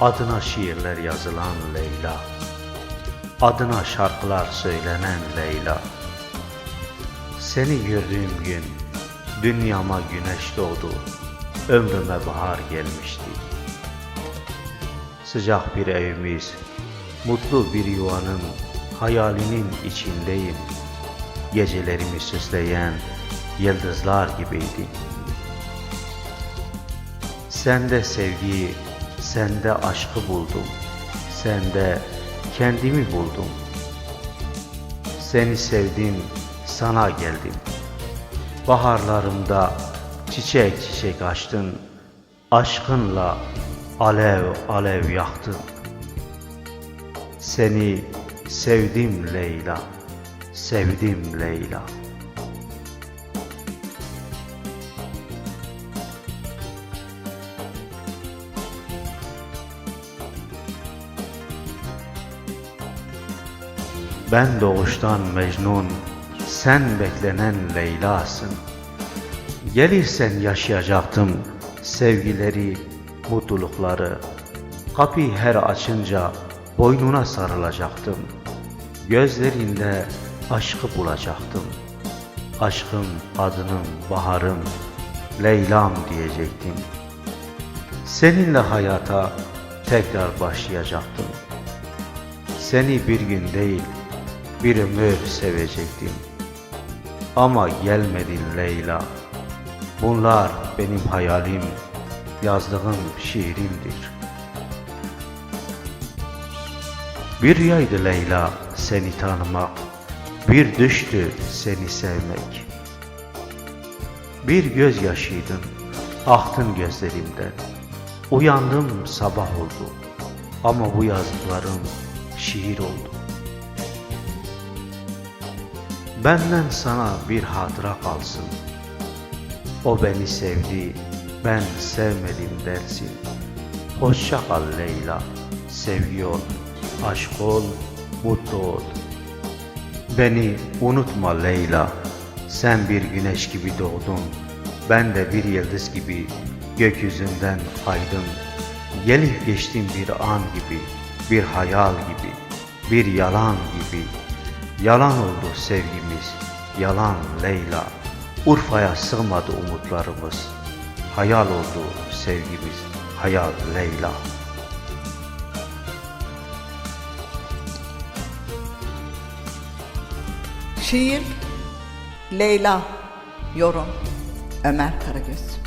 Adına şiirler yazılan Leyla. Adına şarkılar söylenen Leyla. Seni gördüğüm gün Dünyama güneş doğdu Ömrüme bahar gelmişti. Sıcak bir evimiz Mutlu bir yuvanın Hayalinin içindeyim. Gecelerimi süsleyen Yıldızlar gibiydi. Sende sevgiyi, sende aşkı buldum. Sende kendimi buldum. Seni sevdim, sana geldim. Baharlarımda çiçek çiçek açtın. Aşkınla alev alev yaktın. Seni sevdim Leyla, sevdim Leyla. Ben doğuştan Mecnun, sen beklenen Leyla'sın. Gelirsen yaşayacaktım sevgileri, mutlulukları. Kapıyı her açınca boynuna sarılacaktım. Gözlerinde aşkı bulacaktım. Aşkım, adının, baharım, Leyla'm diyecektim. Seninle hayata tekrar başlayacaktım. Seni bir gün değil, bir ömür sevecektim. Ama gelmedin Leyla. Bunlar benim hayalim, yazdığım şiirimdir. Bir rüyaydı Leyla seni tanımak, bir düştü seni sevmek. Bir gözyaşıydın, aktın gözlerimden. Uyandım sabah oldu ama bu yazdıklarım şiir oldu. Benden sana bir hatıra kalsın. O beni sevdi, ben sevmedim dersin. Hoşça kal Leyla, sevgi ol, aşk ol, mutlu ol. Beni unutma Leyla, sen bir güneş gibi doğdun. Ben de bir yıldız gibi gökyüzünden kaydım. Gelip geçtim bir an gibi, bir hayal gibi, bir yalan gibi. Yalan oldu sevgimiz, yalan Leyla. Urfa'ya sığmadı umutlarımız. Hayal oldu sevgimiz, hayal Leyla. Şiir Leyla Yorum Ömer Karagöz